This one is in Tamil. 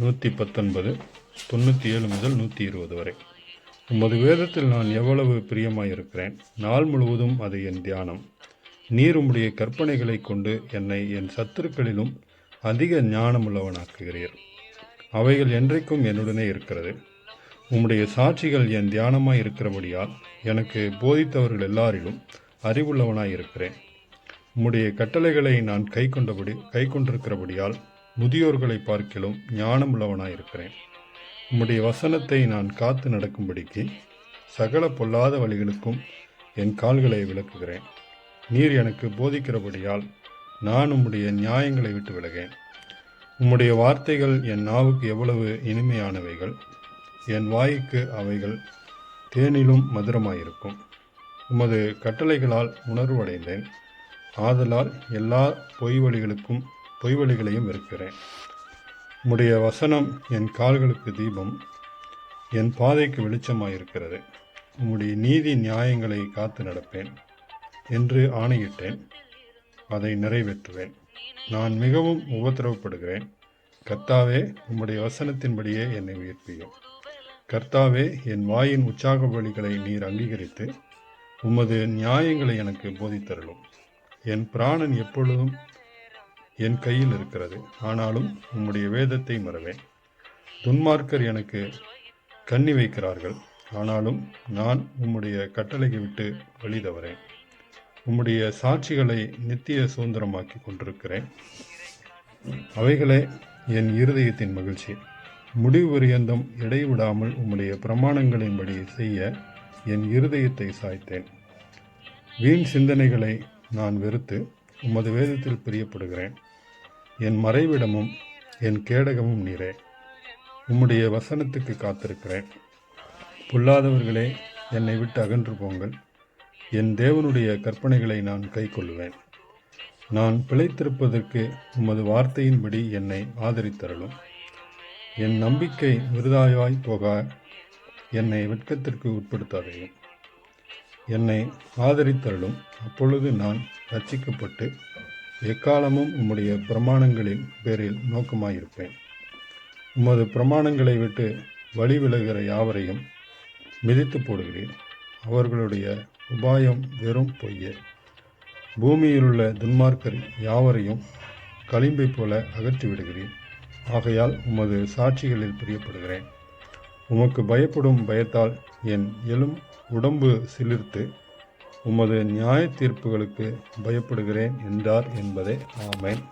நூற்றி பத்தொன்பது தொண்ணூற்றி ஏழு முதல் நூற்றி இருபது வரை. உமது வேதத்தில் நான் எவ்வளவு பிரியமாயிருக்கிறேன். நாள் முழுவதும் அது என் தியானம். நீர் உம்முடைய கற்பனைகளை கொண்டு என்னை என் சத்துருக்களிலும் அதிக ஞானமுள்ளவனாக்குகிறீர். அவைகள் என்றைக்கும் என்னுடனே இருக்கிறது. உம்முடைய சாட்சிகள் என் தியானமாய் இருக்கிறபடியால் எனக்கு போதித்தவர்கள் எல்லாரிலும் அறிவுள்ளவனாய் இருக்கிறேன் உம்முடைய கட்டளைகளை நான் கை கொண்டபடி கை கொண்டிருக்கிறபடியால் முதியோர்களை பார்க்கிலும் ஞானமுள்ளவனாய் இருக்கிறேன் உம்முடைய வசனத்தை நான் காத்து நடக்கும்படிக்கு சகல பொல்லாத வழிகளுக்கும் என் கால்களை விளக்குகிறேன். நீர் எனக்கு போதிக்கிறபடியால் நான் உம்முடைய நியாயங்களை விட்டு விலகேன். உம்முடைய வார்த்தைகள் என் நாவுக்கு எவ்வளவு இனிமையானவைகள் என் வாய்க்கு அவைகள் தேனிலும் மதுரமாயிருக்கும். உமது கட்டளைகளால் உணர்வடைந்தேன். ஆதலால் எல்லா பொய் வழிகளுக்கும் பொய்வழிகளையும் வெறுக்கிறேன் உம்முடைய வசனம் என் கால்களுக்கு தீபம் என் பாதைக்கு வெளிச்சமாயிருக்கிறது. உம்முடைய நீதி நியாயங்களை காத்து நடப்பேன் என்று ஆணையிட்டேன். அதை நிறைவேற்றுவேன். நான் மிகவும் உபத்திரவப்படுகிறேன். கர்த்தாவே உம்முடைய வசனத்தின்படியே என்னை உயிர்ப்பியும் கர்த்தாவே என் வாயின் உற்சாக வழிகளை நீர் அங்கீகரித்து உமது நியாயங்களை எனக்கு போதித்தருளும். என் பிராணன் எப்பொழுதும் என் கையில் இருக்கிறது. ஆனாலும் உம்முடைய வேதத்தை மறவேன். துன்மார்க்கர் எனக்கு கண்ணி வைக்கிறார்கள். ஆனாலும் நான் உம்முடைய கட்டளையை விட்டு வழி தவறேன். உம்முடைய சாட்சிகளை நித்திய சுதந்திரமாக்கி கொண்டிருக்கிறேன். அவைகளே என் இருதயத்தின் மகிழ்ச்சி. முடிவு பரியந்தம் இடைவிடாமல் உம்முடைய பிரமாணங்களின்படி செய்ய என் இருதயத்தை சாய்த்தேன். வீண் சிந்தனைகளை நான் வெறுத்து உமது வேதத்தில் பிரியப்படுகிறேன். என் மறைவிடமும் என் கேடகமும் நீரே. உம்முடைய வசனத்துக்கு காத்திருக்கிறேன். பொல்லாதவர்களே என்னை விட்டு அகன்று போங்கள். என் தேவனுடைய கற்பனைகளை நான் கைக்கொள்ளுவேன். நான் பிழைத்திருப்பதற்கு உமது வார்த்தையின்படி என்னை ஆதரித்தருளும். என் நம்பிக்கை விருதாயாய் போக என்னை வெட்கத்திற்கு உட்படுத்தாதையும் என்னை ஆதரித்தருளும். அப்பொழுது நான் ரட்சிக்கப்பட்டு எக்காலமும் உம்முடைய பிரமாணங்களின் பேரில் நோக்கமாயிருப்பேன். உமது பிரமாணங்களை விட்டு வழி விலகிற யாவரையும் மிதித்து போடுகிறேன். அவர்களுடைய உபாயம் வெறும் பொய்யே. பூமியிலுள்ள துன்மார்க்கர் யாவரையும் களிம்பை போல அகற்றி விடுகிறீர் ஆகையால் உமது சாட்சிகளில் பிரியப்படுகிறேன். உமக்கு பயப்படும் பயத்தால் என் எலும் உடம்பு சிலிர்த்து உமது நியாய தீர்ப்புகளுக்கு பயப்படுகிறேன் என்றார் என்பதே ஆமேன்.